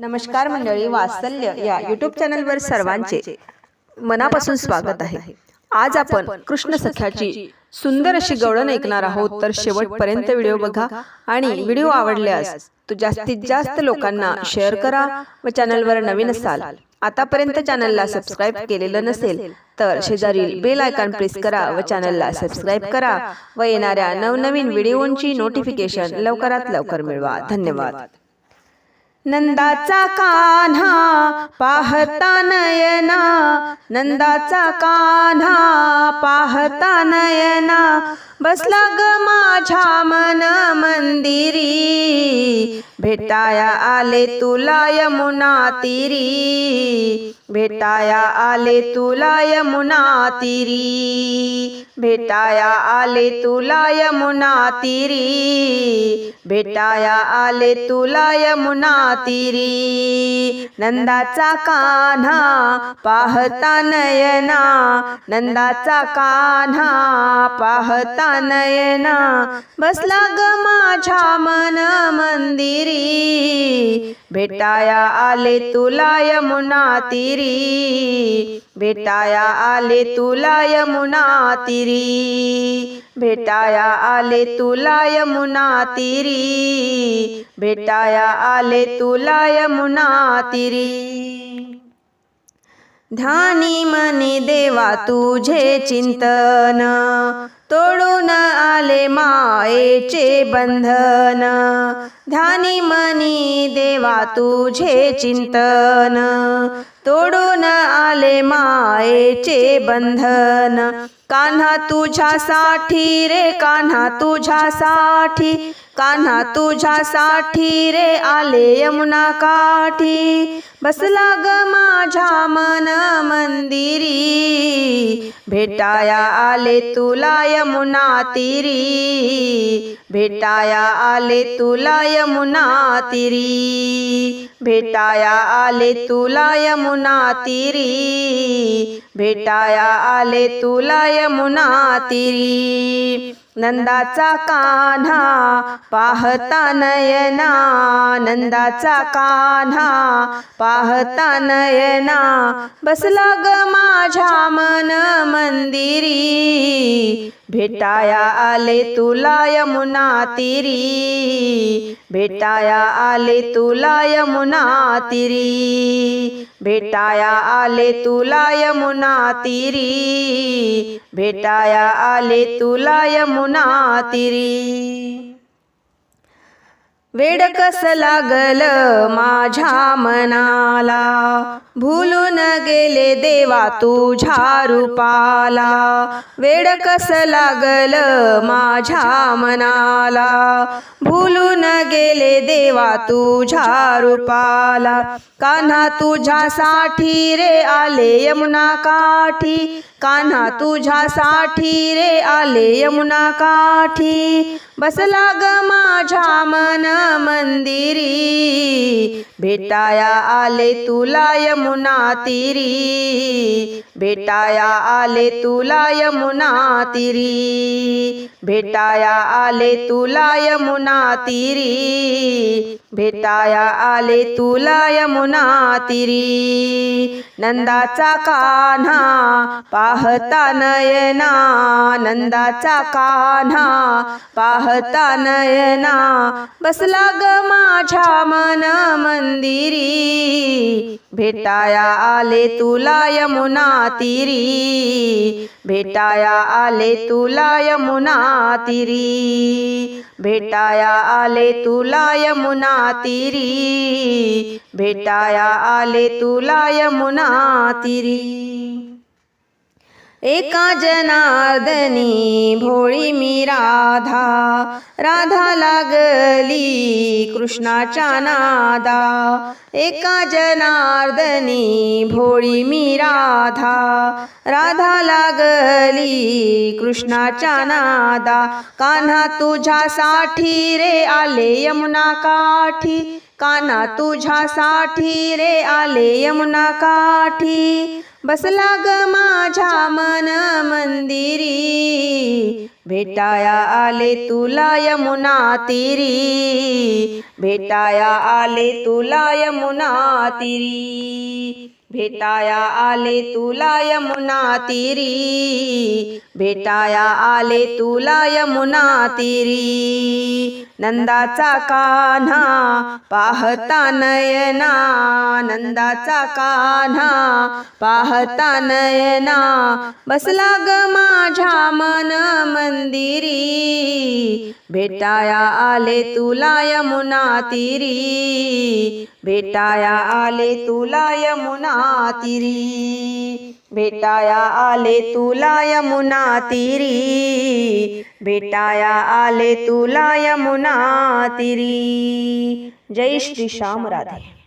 नमस्कार मंडळी वात्सल्य या यूट्यूब चॅनलवर सर्वांचे मनापासून स्वागत आहे. आज आपण कृष्ण सख्याची सुंदर अशी गवळण ऐकणार आहोत. तर शेवटपर्यंत व्हिडिओ बघा आणि व्हिडिओ आवडल्यास तो जास्तीत जास्त लोकांना शेअर करा व चॅनलवर नवीन असाल. आतापर्यंत चॅनलला सबस्क्राईब केलेलं नसेल तर शेजारील बेल आयकॉन प्रेस करा व चॅनलला सबस्क्राईब करा व येणाऱ्या नवनवीन व्हिडिओंची नोटिफिकेशन लवकरात लवकर मिळवा. धन्यवाद नंदाचा कान्हा पाहता नयना नंदाचा कान्हा पाहता नयना बसला ग माझ्या मन मंदिरी. भेटाया आले तुला यमुना तिरी. भेटाया आले तुला यमुना तिरी. भेटाया आले तुला यमुना तिरी. भेटाया आले तुला यमुना तिरी. नंदाचा कान्हा पाहता नयना. नंदाचा कान्हा पाहता नयना बसला ग माझ्या मन मंदिरी. भेटाया आले तुला यमुना तिरी भेटाया आले तुला यमुना तिरी भेटाया आले तुला यमुना तिरी भेटाया आले तुला यमुना तिरी ध्यानी मनी देवा तुझे चिंतन. तोडून आले मायेचे बंधन. ध्यानी मनी देवा तुझे चिंतन. तोडून आले मायेचे बंधन. कान्हा तुझ्यासाठी रे कान्हा तुझ्यासाठी कान्हा तुझ्यासाठी रे आले यमुना काठी. बसला ग माझ्या मन मंदिरी भेटाया आले तुला यमुना तिरी. भेटाया आले तुला यमुना तिरी. भेटाया आले तुला यमुना तिरी. भेटाया आले तुला यमुना तिरी. नंदाचा कान्हा पाहता नयना नंदाचा कान्हा पाहता नयना बसला ग माझ्या मन मंदिरी. भेटाया आले तुला यमुना तिरी. भेटाया आले तुला यमुना तिरी. भेटाया आले तुला यमुना तिरी. भेटाया आले तुला यमुना तीरी वेड कस लागल माझ्या मनाला. भूलून गेले देवा तुझ्या रूपाला. वेड कस लागल माझ्या मनाला. भूलून गेले देवा तुझ्या रूपाला. कान्हा तुझ्यासाठी रे आले यमुना काठी. कान्हा तुझ्यासाठी रे आले यमुना काठी. बसला ग माझ्या मन मंदिरी. भेटाया आले तुला यमुना तीरी भेटाया आले तुला यमुना तिरी भेटाया आले तुला यमुना तिरी भेटाया आले तुला यमुना तिरी. नंदाचा कान्हा पाहता नयना नंदाचा कान्हा पाहता नयना बसला ग माझ्या मन मंदिरी. भेटाया आले तुला यमुना तिरी. भेटाया आले तुला यमुना तिरी. भेटाया आले तुला यमुना तिरी. भेटाया आले तुला यमुना तिरी. एका जनार्दनी भोळी मी राधा राधा लागली कृष्णाच्या नादा. एका जनार्दनी भोळी मी राधा राधा लागली कृष्णाच्या नादा. कान्हा तुझ्यासाठी रे आले यमुना काठी कान्हा तुझ्यासाठी रे आले यमुना काठी. बसला ग माझ्या मन मंदिरी. भेटाया आले तुला यमुना तिरी. भेटाया आले तुला यमुना तिरी. भेटाया आले तुला यमुना तिरी. भेटाया आले तुला यमुना तिरी. नंदाचा कान्हा पाहता नयना. नंदाचा कान्हा पाहता नयना. बसला ग माझ्या मन मंदिरी. भेटाया आले तुला यमुना तिरी. भेटाया आले तुला यमुना तिरी. भेटाया आले तुला यमुना तिरी. भेटाया आले तुला यमुना तिरी. जय श्री श्याम राधे.